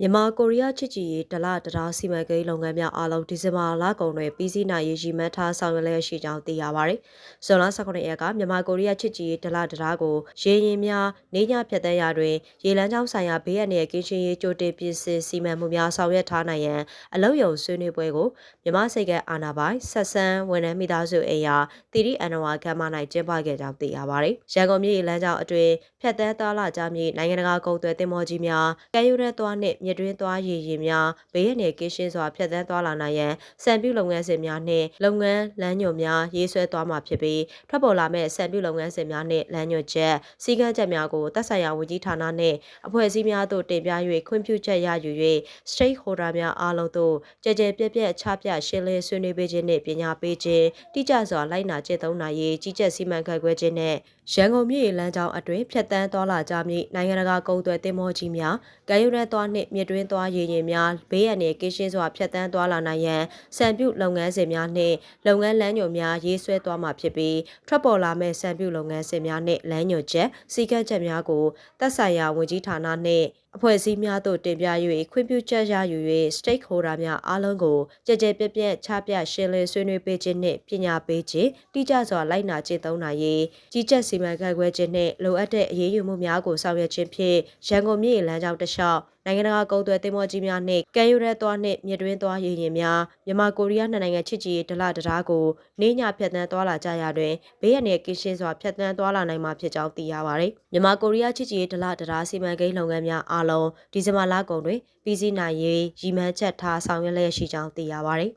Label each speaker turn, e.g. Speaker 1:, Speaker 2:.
Speaker 1: မြန်မာကိုရီးယားချစ်ကြည်ရေးဒလတရားစီမံကိန်းလုပ်ငန်းများအားလုံးဒီဇင်ဘာလကုန်တွင်ပြီးစီးနိုင်ရေးရည်မှန်းထားဆောင်ရွက်လျက်ရှိကြောင်းသိရပါဗျ။ဇွန်လ18ရက်ကမြန်မာကိုရီးယားချစ်ကြည်ရေးဒလတရားကိုရေရင်များနေညဖြတ်တန်းရာတွင်ရေလမ်းကြောင်းဆိုင်ရာဘေးအန္တရာယ်ကင်းရှင်းရေးကြိုတင်ပြင်ဆင်စီမံမှုများဆောင်ရွက်ထားနိုင်ရန်အလုံယုံဆွေးနွေးပွဲကိုမြန်မာစိတ်ကအာနာပိုင်ဆက်ဆန်းဝန်ထမ်းမိသားစုအိမ်ယာတီရီအန်နဝါကမ်းမ၌ကျင်းပခဲ့ကြောင်းသိရပါဗျ။ရန်ကုန်မြို့ရေလမ်းကြောင်းအတွင်ဖြတ်တန်းသွားလာကြမည့်နိုင်ငံတကာကုန်သွယ်တင်မောကြီးများကမ်းရိုးတန်းသွားနှင့်မြစ်တွင်းသွားရည်ရင်များဘေးရန်နယ်ကင်းရှင်းစွာဖြတ်သန်းသွားလာနိုင်ရန်စံပြုလုပ်ငန်းစဉ်များနှင့်လုပ်ငန်းလမ်းညွှန်များရေးဆွဲသွားမှာဖြစ်ပြီးထွက်ပေါ်လာမဲ့စံပြုလုပ်ငန်းစဉ်များနှင့်လမ်းညွှန်ချက်စည်းကမ်းချက်များကိုသက်ဆိုင်ရာဝန်ကြီးဌာနနှင့်အဖွဲ့အစည်းများသို့တင်ပြ၍ခွင့်ပြုချက်ရယူ၍ stakeholder များအားလုံးသို့ကြည်ကြဲပြည့်ပြည့်ချပြရှင်းလင်းဆွေးနွေးပေးခြင်းနှင့်ပညာပေးခြင်းတိကျစွာလိုက်နာကျင့်သုံးနိုင်ရေးကြီးကြပ်စီမံခန့်ခွဲခြင်းနှင့်ရန်ကုန်မြို့ရေလမ်းကြောင်းအတွင်ဖြတ်တန်းသွားလာကြမည့်နိုင်ငံတကာကုန်သွယ်တင်မောကြီးများကမ်းရိုးတန်းသွားနှင့်မြစ်တွင်းသွားရေရင်များဘေးရန်နှင့်ကင်းရှင်းစွာဖြတ်တန်းသွားလာနိုင်ရန်စံပြုလုပ်ငန်းစဉ်များနှင့်လုပ်ငန်းလမ်းညွှန်များရေးဆွဲသွားမှာဖြစ်ပြီးထွက်ပေါ်လာမဲ့စံပြုလုပ်ငန်းစဉ်များနှင့်လမ်းညွှန်ချက်စီကံချက်များကိုသက်ဆိုင်ရာဝန်ကြီးဌာနနှင့် အဖွဲ့အစည်းများသို့တင်ပြ၍ခွင့်ပြုချက်ရယူ၍ stakeholder များအားလုံးကိုကြည်ကြဲပြည့်ပြည့်ချပြရှင်းလင်းဆွေးနွေးပေးခြင်းနှင့်ပညာပေးခြင်းတိကျစွာလိုက်နာကျင့်သုံးနိုင်ရေးကြီးကြပ်စီမံခန့်ခွဲခြင်းနှင့်လိုအပ်တဲ့အရေးယူမှုများကိုဆောင်ရွက်ခြင်းဖြင့်ရန်ကုန်မြို့လမ်းကြောင်းတစ်လျှောက်နိုင်ငံတကာကုန်သွယ်တင်မောကြီးများနှင့်ကမ်းရိုးတန်းသွားနှင့်မြစ်တွင်းသွားရည်ရင်များမြန်မာကိုရီးယားနှစ်နိုင်ငံချစ်ကြည်ရေးဒလတရားကိုနေညဖြတ်တန်းသွားလာကြရာတွင်ဘေးရန်နယ်ကင်းရှင်းစွာဖြတ်တန်းသွားလာနိုင်မှာဖြစ်ကြောင်းသိရပါသည်မြန်မာကိုရီးယားချစ်ကြည်ရေးဒလတရားစီမံကိန်းလုပ်ငန်းများအားလုံးဒီဇင်ဘာလကုန်တွင်ပြီးစီးနိုင်ရေးရည်မှန်းချက်ထားဆောင်ရွက်လျက်ရှိကြောင်းသိရပါသည်